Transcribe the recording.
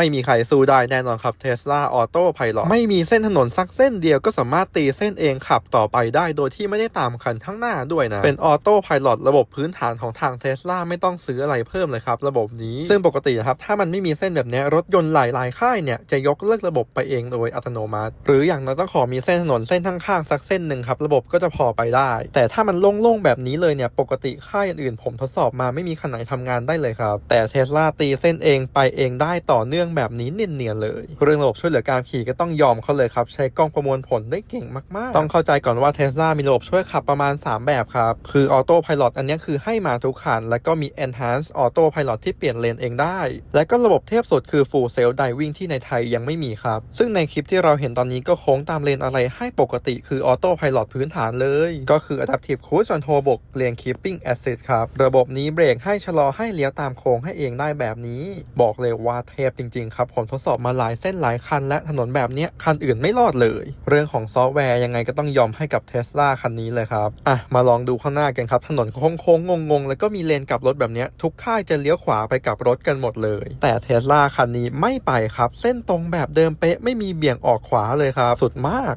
ไม่มีใครสู้ได้แน่นอนครับ Tesla Auto Pilot ไม่มีเส้นถนนสักเส้นเดียวก็สามารถตีเส้นเองขับต่อไปได้โดยที่ไม่ได้ตามคันข้างหน้าด้วยนะ เป็น Auto Pilot ระบบพื้นฐานของทาง Tesla ไม่ต้องซื้ออะไรเพิ่มเลยครับ ระบบนี้ ซึ่งปกตินะครับ ถ้ามันไม่มีเส้นแบบนี้รถยนต์หลายๆ ค่ายเนี่ย จะยกเลิกระบบไปเองโดยอัตโนมัติ หรืออย่างน้อยต้องขอมีเส้นถนนเส้นข้างๆสักเส้นหนึ่งครับระบบก็จะพอไปได้ แต่ถ้ามันโล่งๆแบบนี้เลยเนี่ยปกติค่ายอื่นๆผมทดสอบมาไม่มีคันไหนทำงานได้เลยครับแต่ Tesla ตีเส้นเองไปเองได้ต่อเนื่องแบบนี้เนียนๆเลย เรื่องระบบช่วยเหลือการขี่ก็ต้องยอมเขาเลยครับ ใช้กล้องประมวลผลได้เก่งมากๆ ต้องเข้าใจก่อนว่า Tesla มีระบบช่วยขับประมาณ 3 แบบครับ คือ Auto Pilot อันนี้คือให้มาทุกคัน แล้วก็มี Enhanced Auto Pilot ที่เปลี่ยนเลนเองได้ และก็ระบบเทพสุดคือ Full Self Driving ที่ในไทยยังไม่มีครับ ซึ่งในคลิปที่เราเห็นตอนนี้ก็โค้งตามเลนอะไรให้ปกติคือ Auto Pilot พื้นฐานเลย ก็คือ Adaptive Cruise Control บกเลน Keeping Assist ครับ ระบบนี้เบรกให้ชะลอให้เลี้ยวตามโค้งให้เองได้แบบนี้ บอกเลยว่าเทพจริงๆครับ ผมทดสอบมาหลายเส้นหลายคัน และถนนแบบนี้คันอื่นไม่รอดเลย เรื่องของซอฟต์แวร์ยังไงก็ต้องยอมให้กับเท s l a คันนี้เลยครับ อะ มาลองดูข้างหน้ากันครับ ถนนโค้งๆงงๆ แล้วก็มีเลนกลับรถแบบนี้ทุกค่ายจะเลี้ยวขวาไปกับรถกันหมดเลย แต่เท s l a คันนี้ไม่ไปครับ เส้นตรงแบบเดิมเป๊ะไม่มีเบี่ยงออกขวาเลยครับ สุดมาก